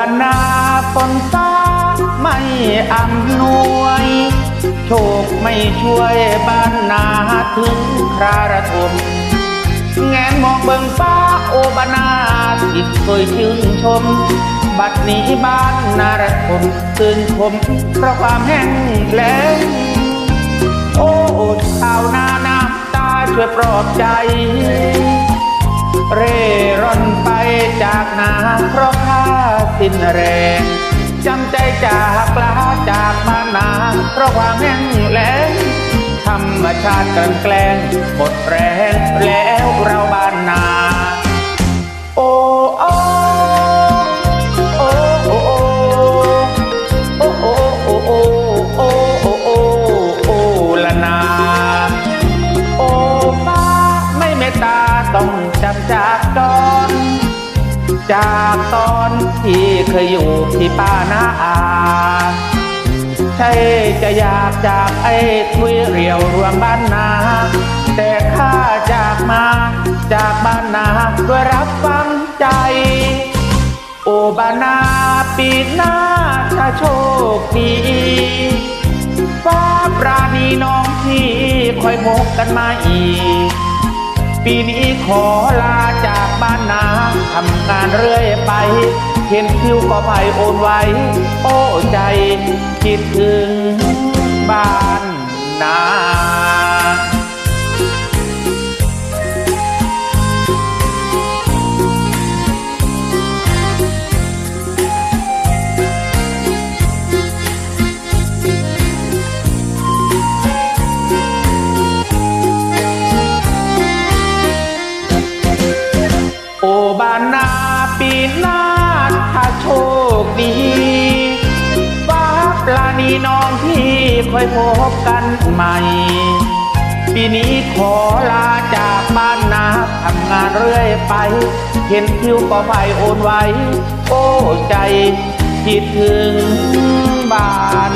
านนาฝนฟ้าไม่อำนวย โชคไม่ช่วยบ้านนาถึงคราระทมแงนมองเบิ่งฟ้าโอบานาที่เคยชื่นชม บัดนี้บ้านนาระทมตื่นชมเพราะความแห้งแล้งโอ้ชาวนาน้ำตาช่วยปลอบใจ จากนาเพราะข้าสิ้นแรงจำใจจากปลาจากบ้านาเพราะความแห้งแล้งธรรมชาติกันแกล้งหมดแรงแล้วเราบ้านนา โอ้โอ้โอ้โอ้โอ้โอ้โอ้โอ้โอ้โอ้โอ้โอ้ละนาโอ้ฟ้าไม่เมตตาต้องจำจากตอน จากตอนที่เคยอยู่ที่ป้านาอาใช่จะอยากจากไอ้ทุยเรียวรวมบ้านนา แต่ข้าจากมาจากบ้านนาด้วยรับฟังใจ โอบานาปีหน้าถ้าโชคดีฟ้าปราณีน้องที่คอยพบกันมาอีก ปีนี้ขอลาจากบ้านนาทำงานเรื่อยไป เห็นคิวก็ไผ่โอนไว้ โอ้ใจคิดถึงบ้าน ปีหน้าถ้าโชคดีฟ้าปลานีน้องที่ค่อยพบกันใหม่ ปีนี้ขอลาจากบ้านนาทำงานเรื่อยไป เห็นคิวก็ไผ่โอนไว้ โอ้ใจคิดถึงบ้าน